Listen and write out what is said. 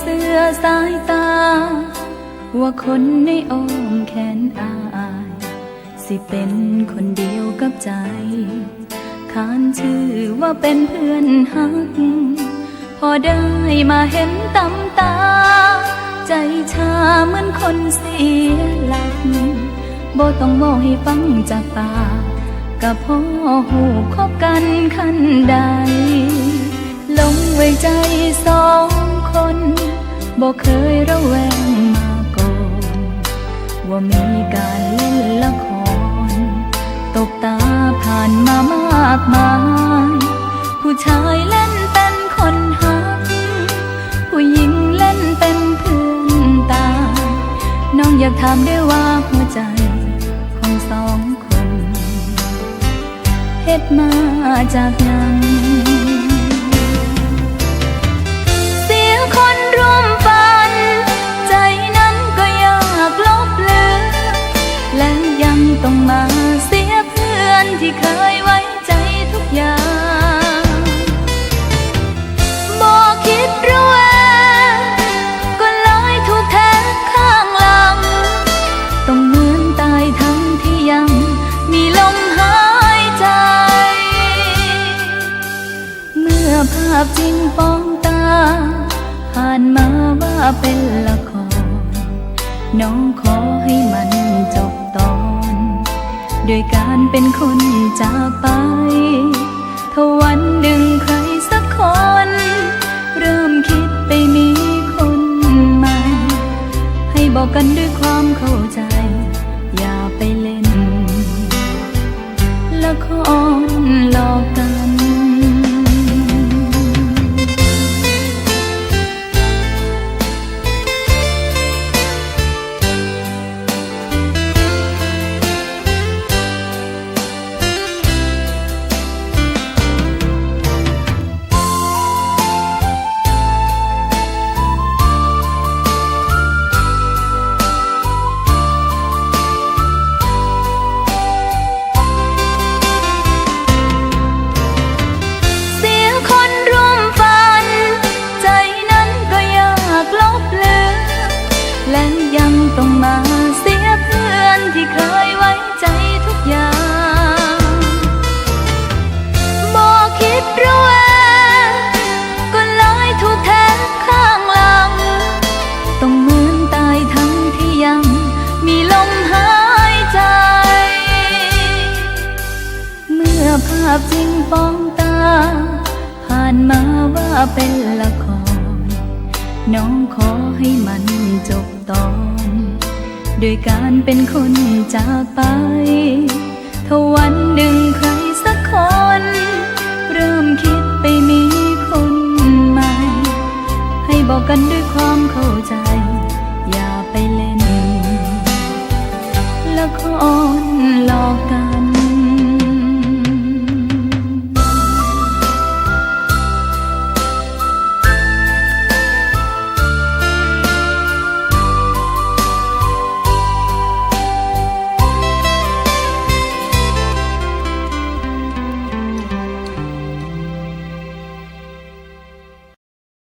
เสือสายตา ว่าคนในอ้อมแขนอาย สิเป็นคนเดียวกับใจ ขานชื่อว่าเป็นเพื่อนฮัก พอได้มาเห็นตำตา ใจชาเหมือนคนเสียหลักบ่ต้องบอกให้ฟังจากปากกับพ่อหูคบกันขั้นใด ลงไว้ใจสอง บ่เคยระแวงมาก่อนว่ามีการเล่นละคร ตกตาผ่านมามากมาย ผู้ชายเล่นเป็นคนหัก ผู้หญิงเล่นเป็นเพื่อนตา น้องอยากถามได้ว่าหัวใจของสองคน เฮ็ดมาจากยัง มาเสียเพื่อนที่เคยไว้ใจทุกอย่างบอกคิดระแวงก็เลยถูกแทงข้างหลัง ต้องเหมือนตายทั้งที่ยังมีลมหายใจ เมื่อภาพจริงป้องตา ผ่านมาว่าเป็นละครน้องข โดยการเป็นคนจากไปถ้าวันหนึ่งใครสักคน เริ่มคิดไปมีคนใหม่ ให้บอกกันด้วยความเข้าใจ อย่าไปเล่น ละครหลอกาว่าเป็นละคร น้องขอให้มันจบตอน โดยการเป็นคนจากไปถ้าวันหนึ่งใครสักคน เริ่มคิดไปมีคนใหม่ ให้บอกกันด้วยความเข้าใจ อย่าไปเล่น ละครหลอกกัน